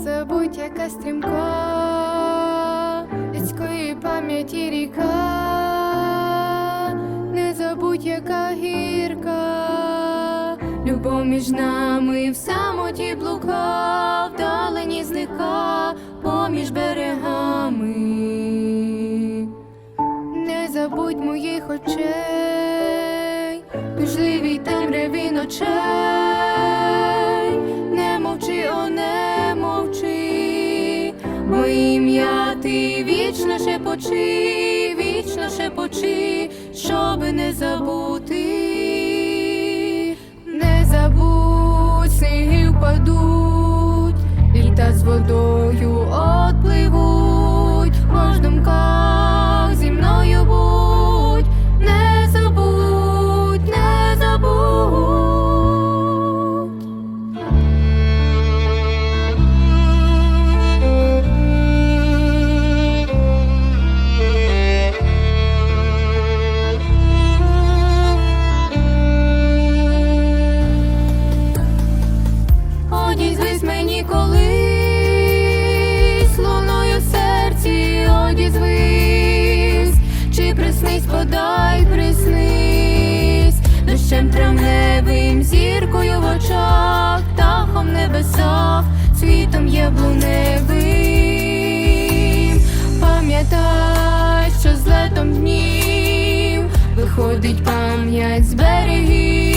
забудь, яка стрімка, людської пам'яті ріка, не забудь, яка гірка, любов між нами в самоті блука, вдалені зника поміж берегами. Не забудь моїх очей, тужливій темряві ночей, бо ім'я ти вічно шепочи, вічно шепочи, щоби не забути, подай, приснись, дощем травневим, зіркою в очах, птахом небесах, світом яблуневим. Пам'ятай, що з летом днів виходить пам'ять з берегів,